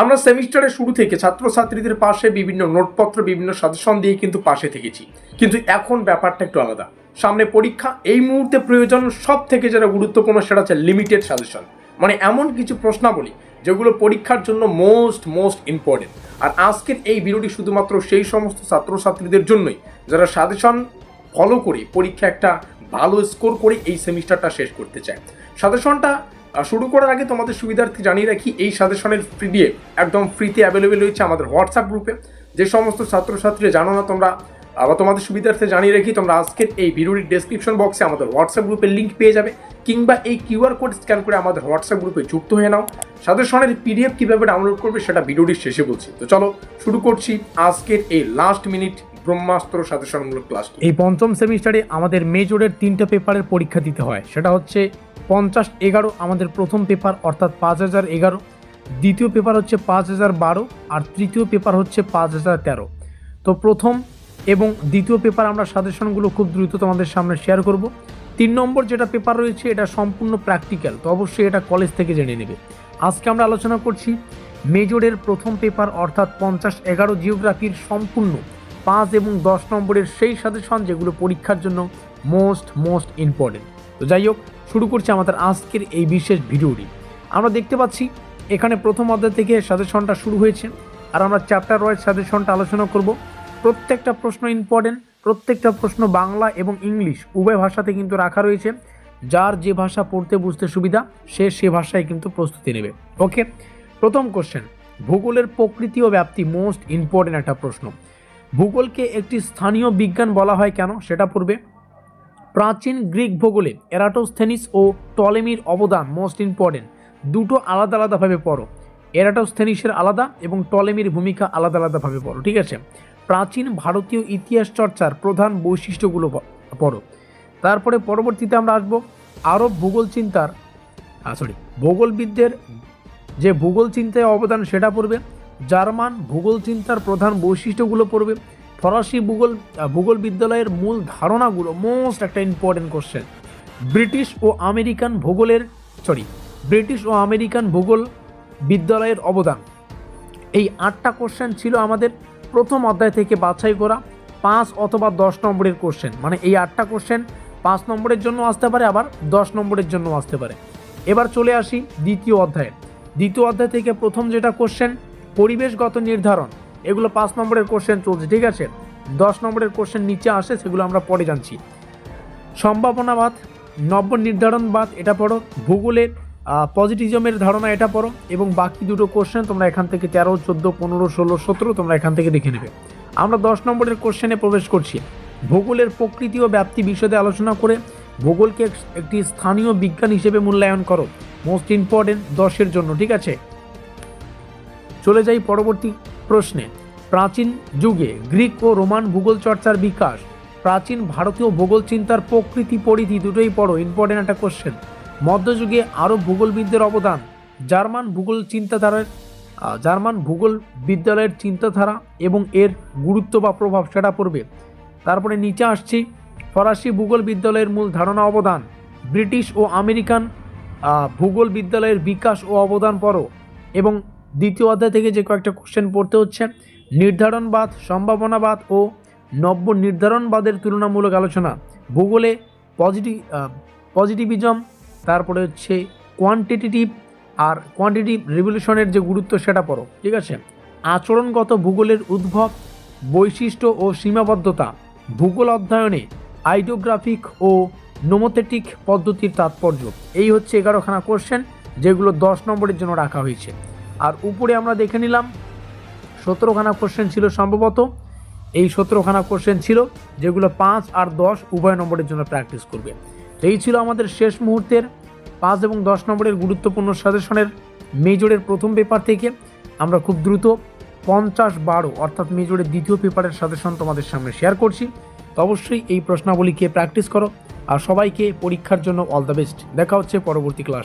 আমরা সেমিস্টারের শুরু থেকে ছাত্রছাত্রীদের পাশে বিভিন্ন নোটপত্র, বিভিন্ন সাজেশন দিয়ে কিন্তু পাশে থেকেছি। কিন্তু এখন ব্যাপারটা একটু আলাদা। সামনে পরীক্ষা, এই মুহূর্তে প্রয়োজন সব থেকে যেটা গুরুত্বপূর্ণ সেটা হচ্ছে লিমিটেড সাজেশন মানে এমন কিছু প্রশ্নাবলী যেগুলো পরীক্ষার জন্য মোস্ট মোস্ট ইম্পর্টেন্ট আর আজকের এই ভিডিওটি শুধুমাত্র সেই সমস্ত ছাত্রছাত্রীদের জন্যই যারা সাজেশন ফলো করে পরীক্ষা একটা ভালো স্কোর করে এই সেমিস্টারটা শেষ করতে চায়। সাজেশনটা শুরু করার আগে তোমাদের সুবিধার্থে জানিয়ে রাখি, এই সাজেশনের পিডিএফ একদম ফ্রিতে অ্যাভেলেবেল রয়েছে আমাদের হোয়াটসঅ্যাপ গ্রুপে যে সমস্ত ছাত্রছাত্রী জানো না তোমরা আবার তোমাদের সুবিধার্থে জানিয়ে রাখি, তোমরা আজকের এই ভিডিওটির ডেসক্রিপশন বক্সে আমাদের হোয়াটসঅ্যাপ গ্রুপের লিঙ্ক পেয়ে যাবে, কিংবা এই কিউআর কোড স্ক্যান করে আমাদের হোয়াটসঅ্যাপ গ্রুপে যুক্ত হয়ে নাও। সাজেশনের পিডিএফ কীভাবে ডাউনলোড করবে সেটা ভিডিওটির শেষে বলছি। তো চলো, শুরু করছি আজকের এই লাস্ট মিনিট ব্রহ্মাস্ত্র সাজেশনমূলক ক্লাস এই পঞ্চম সেমিস্টারে আমাদের মেজরের তিনটা পেপারের পরীক্ষা দিতে হয়। সেটা হচ্ছে পঞ্চাশ এগারো আমাদের প্রথম পেপার, অর্থাৎ পাঁচ হাজার এগারো। দ্বিতীয় পেপার হচ্ছে পাঁচ হাজার বারো আর তৃতীয় পেপার হচ্ছে পাঁচ হাজার তেরো। তো প্রথম এবং দ্বিতীয় পেপার আমরা সাজেশনগুলো খুব দ্রুত তোমাদের সামনে শেয়ার করব। তিন নম্বর যেটা পেপার রয়েছে, এটা সম্পূর্ণ প্র্যাকটিক্যাল তো অবশ্যই এটা কলেজ থেকে জেনে নেবে। আজকে আমরা আলোচনা করছি মেজরের প্রথম পেপার, অর্থাৎ পঞ্চাশ এগারো জিওগ্রাফির সম্পূর্ণ পাঁচ এবং দশ নম্বরের সেই সাজেশন যেগুলো পরীক্ষার জন্য মোস্ট মোস্ট ইম্পর্টেন্ট তো যাই হোক, শুরু করছি আমাদের আজকের এই বিশেষ ভিডিওটি। আমরা দেখতে পাচ্ছি এখানে প্রথম অধ্যায় থেকে সাজেশনটা শুরু হয়েছে আর আমরা চ্যাপ্টার ওয়াইজ সাজেশনটা আলোচনা করব। প্রত্যেকটা প্রশ্ন ইম্পর্টেন্ট প্রত্যেকটা প্রশ্ন বাংলা এবং ইংলিশ উভয় ভাষাতে কিন্তু রাখা রয়েছে। যার যে ভাষা পড়তে বুঝতে সুবিধা, সে সে ভাষায় কিন্তু প্রস্তুতি নেবে। ওকে প্রথম কোশ্চেন ভূগোলের প্রকৃতি ও ব্যাপ্তি মোস্ট ইম্পর্টেন্ট একটা প্রশ্ন। ভূগোলকে একটি স্থানীয় বিজ্ঞান বলা হয় কেন? সেটা পূর্বে প্রাচীন গ্রিক ভূগোলে এরাটোস্থেনিস ও টলেমির অবদান মোস্ট ইম্পর্টেন্ট দুটো আলাদা আলাদাভাবে পড়ো। এরাটোস্থেনিসের আলাদা এবং টলেমির ভূমিকা আলাদা আলাদাভাবে পড়ো, ঠিক আছে? প্রাচীন ভারতীয় ইতিহাস চর্চার প্রধান বৈশিষ্ট্যগুলো পড়ো। তারপরে পরবর্তীতে আমরা আসব আরব ভূগোল চিন্তার সরি ভূগোলবিদদের যে ভূগোল চিন্তায় অবদান সেটা পড়বে। জার্মান ভূগোল চিন্তার প্রধান বৈশিষ্ট্যগুলো পড়বে। ফরাসি ভূগোল ভূগোল বিদ্যালয়ের মূল ধারণাগুলো মোস্ট একটা ইম্পর্টেন্ট কোশ্চেন ব্রিটিশ ও আমেরিকান ভূগোলের সরি ব্রিটিশ ও আমেরিকান ভূগোল বিদ্যালয়ের অবদান। এই আটটা কোশ্চেন ছিল আমাদের প্রথম অধ্যায় থেকে বাছাই করা, পাঁচ অথবা দশ নম্বরের কোশ্চেন মানে এই আটটা কোশ্চেন পাঁচ নম্বরের জন্য আসতে পারে, আবার দশ নম্বরের জন্য আসতে পারে। এবার চলে আসি দ্বিতীয় অধ্যায়ে। দ্বিতীয় অধ্যায় থেকে প্রথম যেটা কোশ্চেন পরিবেশগত নির্ধারণ। এগুলো পাঁচ নম্বরের কোশ্চেন চলছে, ঠিক আছে? দশ নম্বরের কোশ্চেন নিচে আসে, সেগুলো আমরা পরে জানছি। সম্ভাবনাবাদ নব্য নির্ধারণবাদ এটা পড়ো। ভূগোলের পজিটিজমের ধারণা এটা পড়ো। এবং বাকি দুটো কোশ্চেন তোমরা এখান থেকে তেরো, চোদ্দ, পনেরো, ষোলো, সতেরো তোমরা এখান থেকে দেখে নেবে। আমরা দশ নম্বরের কোশ্চেনে প্রবেশ করছি। ভূগোলের প্রকৃতি ও ব্যাপ্তি বিশদে আলোচনা করে ভূগোলকে একটি স্থানীয় বিজ্ঞান হিসেবে মূল্যায়ন করো। মোস্ট ইম্পর্টেন্ট দশের জন্য, ঠিক আছে? চলে যাই পরবর্তী প্রশ্নে, প্রাচীন যুগে গ্রিক ও রোমান ভূগোল চর্চার বিকাশ, প্রাচীন ভারতীয় ভূগোল চিন্তার প্রকৃতি পরিধি দুটোই পড়ো ইম্পর্টেন্ট একটা কোশ্চেন মধ্যযুগে আরব ভূগোলবিদদের অবদান, জার্মান ভূগোল চিন্তাধারার জার্মান ভূগোল বিদ্যালয়ের চিন্তাধারা এবং এর গুরুত্ব বা প্রভাব সেটা পড়বে। তারপরে নিচে আসছি, ফরাসি ভূগোল বিদ্যালয়ের মূল ধারণা অবদান, ব্রিটিশ ও আমেরিকান ভূগোল বিদ্যালয়ের বিকাশ ও অবদান পড়ো এবং দ্বিতীয় অধ্যায় থেকে যে কয়েকটা কোশ্চেন পড়তে হচ্ছে, নির্ধারণবাদ, সম্ভাবনাবাদ ও নব্য নির্ধারণবাদের তুলনামূলক আলোচনা। ভূগোলে পজিটিভ পজিটিভিজম তারপরে হচ্ছে কোয়ান্টিটেটিভ আর কোয়ান্টিটিভ রিভলিউশনের যে গুরুত্ব সেটা পড়ো, ঠিক আছে? আচরণগত ভূগোলের উদ্ভব, বৈশিষ্ট্য ও সীমাবদ্ধতা, ভূগোল অধ্যয়নে আইডিওগ্রাফিক ও নোমোথেটিক পদ্ধতির তাৎপর্য। এই হচ্ছে এগারোখানা কোশ্চেন যেগুলো দশ নম্বরের জন্য রাখা হয়েছে। আর উপরে আমরা দেখে নিলাম সতেরোখানা কোশ্চেন ছিল সম্ভবত। এই সতেরোখানা কোশ্চেন ছিল যেগুলো পাঁচ আর দশ উভয় নম্বরের জন্য প্র্যাকটিস করবে। এই ছিল আমাদের শেষ মুহূর্তের পাঁচ এবং দশ নম্বরের গুরুত্বপূর্ণ সাজেশনের মেজরের প্রথম পেপার থেকে। আমরা খুব দ্রুত পঞ্চাশ বারো অর্থাৎ মেজরের দ্বিতীয় পেপারের সাজেশন তোমাদের সামনে শেয়ার করছি। তো অবশ্যই এই প্রশ্নাবলীকে প্র্যাকটিস করো। আর সবাইকে পরীক্ষার জন্য অল দ্য বেস্ট দেখা হচ্ছে পরবর্তী ক্লাস